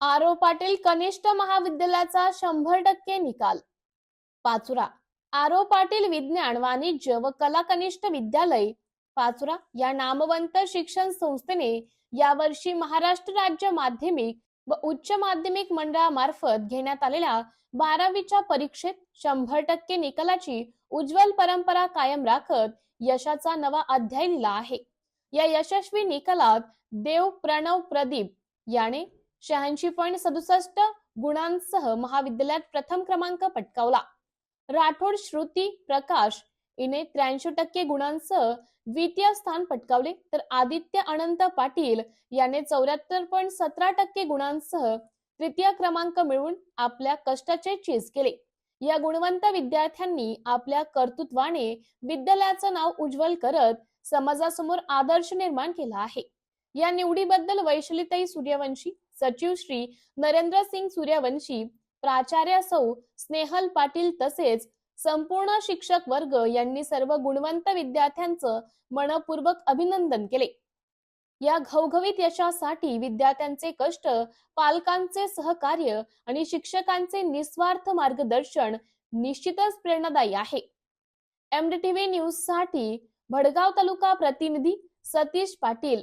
आरो पाटील कनिष्ठ महाविद्यालयाचा शंभर टक्के निकाल. पाचुरा आरो पाटील विज्ञान वाणिज्य व कला कनिष्ठ विद्यालय. पाचुरा या नामवंत शिक्षण संस्थेने यावर्षी महाराष्ट्र राज्य माध्यमिक व उच्च माध्यमिक मंडळामार्फत घेण्यात आलेल्या बारावीच्या परीक्षेत शंभर टक्के निकालाची उज्ज्वल परंपरा कायम राखत यशाचा नवा अध्याय लिहिला आहे. या यशस्वी निकालात देव प्रणव प्रदीप याने शहाऐंशी पॉईंट सदुसष्ट गुणांसह महाविद्यालयात प्रथम क्रमांक पटकावला. राठोड श्रुती प्रकाश हिने त्र्याऐंशी टक्के गुणांसह द्वितीय स्थान पटकावले. तर आदित्य अनंत पाटील याने चौऱ्याहत्तर पॉईंट सतरा टक्के गुणांसह तृतीय क्रमांक मिळवून आपल्या कष्टाचे चीज केले. या गुणवंत विद्यार्थ्यांनी आपल्या कर्तृत्वाने विद्यालयाचं नाव उज्ज्वल करत समाजासमोर आदर्श निर्माण केला आहे. या निवडीबद्दल वैशलीताई सूर्यवंशी सचिव श्री नरेंद्र सिंग सूर्यवंशी प्राचार्य सौ स्नेहल पाटील तसेच संपूर्ण शिक्षक वर्ग यांनी सर्व गुणवंत विद्यार्थ्यांचं मनपूर्वक अभिनंदन केले. या घवघवीत यशासाठी विद्यार्थ्यांचे कष्ट पालकांचे सहकार्य आणि शिक्षकांचे निस्वार्थ मार्गदर्शन निश्चितच प्रेरणादायी आहे. एमडीटीव्ही न्यूजसाठी भडगाव तालुका प्रतिनिधी सतीश पाटील.